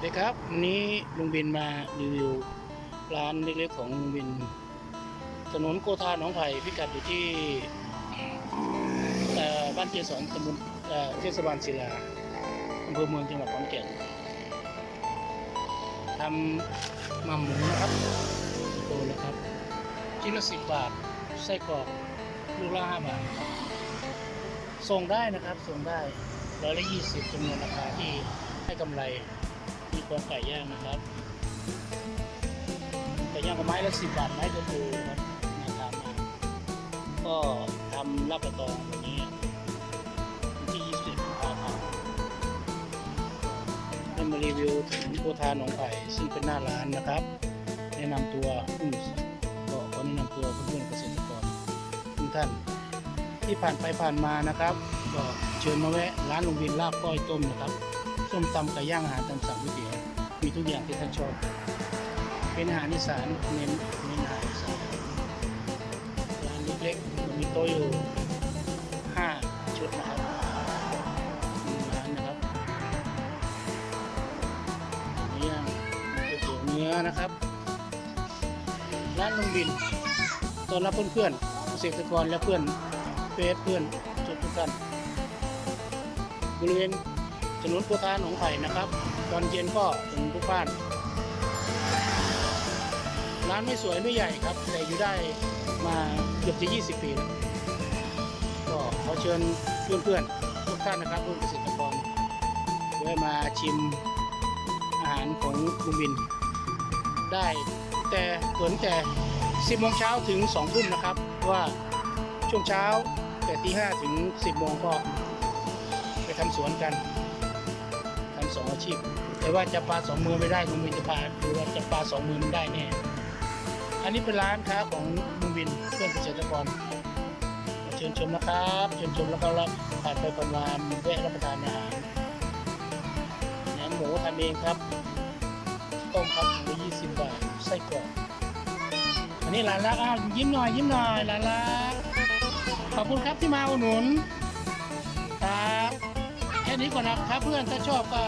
วัสดีครับวันนี้ลุงบินมารีวิวร้านเล็กๆของลุงบิน ถนนโกธาหนองไผ่พิกัดอยู่ที่บ้านเกสรตำบลเอ่อเทศบาลศิลาอำเภอเมืองจังหวัดขอนแก่นทำมาหมูนะครับโตแล้วครับชิ้นละสิบบาทไส้กรอกลูกละห้าบาทส่งได้นะครับส่งได้ร้อยละยี่สิบจำนวนราคาที่ให้กำไร ความไก่ย่างนะครับไก่ย่างกับไม้ละสิบบาทไม้ก็คือครับนะครับก็ทำรับประตองวันนี้ที่ยี่สิบกุมภาพันธ์ได้มารีวิวถึงโคทาหนองไผ่ซึ่งเป็นหน้าร้านนะครับ แนะนำตัวอืมก็ขอแนะนำตัวเพื่อนๆเกษตรกรทุกท่านที่ผ่านไปผ่านมานะครับ ก็ เชิญมาแวะร้านลุงวินลาบก้อยต้มนะครับ ส้มตำไก่ย่างอาหารตามสั่งก๋วยเตี๋ยวมีทุกอย่างที่ท่านชอบ เป็นอาหารอีสานเน้นเน้นอาหารอีสานร้านเล็กๆมีโต๊ะอยู่ห้าชุดนะครับมีร้านนะครับเนื้อย่างก๋วยเตี๋ยวเนื้อนะครับร้านลุงวินต้อนรับเพื่อนๆเกษตรกรและเพื่อนเฟซเพื่อนทุกทุกท่าน บริเวณถนนโพธาหนองไผ่นะครับ ตอนเย็นก็ถึงทุกบ้าน ร้านไม่สวยไม่ใหญ่ครับ แต่อยู่ได้มาเกือบจะ 20 ปีแล้วก็ขอเชิญเพื่อนๆทุกท่านนะครับรุ่นเกษตรกรได้มาชิมอาหารของลุงบิน ได้แต่เปิดแต่ 10โมงเช้าถึง2ทุ่มนะครับว่าช่วงเช้าแต่ตีห้าถึงสิบโมงก็ ทำสวนกันทำสองอาชีพ แต่ว่าจะปลาสองมือไม่ได้ลุงบินจะปลาดูว่าจะปลาสองมือมันได้แน่อันนี้เป็นร้านค้าของลุงบินเพื่อนเกษตรกรมาเชิญชมนะครับเชิญชมแล้วก็รับผ่านไปผ่านมาแวะรับประทานอาหารแหนมหมูทำเองครับต้มครับหมูยี่สิบบาทไส้กรอกอันนี้หลานรักอ้าวยิ้มหน่อยยิ้มหน่อยหลานรักขอบคุณครับที่มาอุดหนุนครับแค่ นี้ก่อนนะครับเพื่อนถ้าชอบก็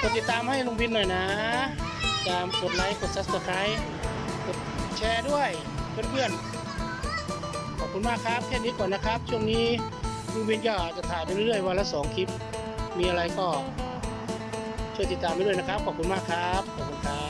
กดติดตามให้ลุงพินหน่อยนะ ตามกดไลค์กด subscribe กดแชร์ด้วยเพื่อนๆ ขอบคุณมากครับแค่นี้ก่อนนะครับ ช่วงนี้ลุงพินก็จะถ่ายไปเรื่อยๆวันละสองคลิป มีอะไรก็ช่วยติดตามไปด้วยนะครับ ขอบคุณมากครับ ขอบคุณครับ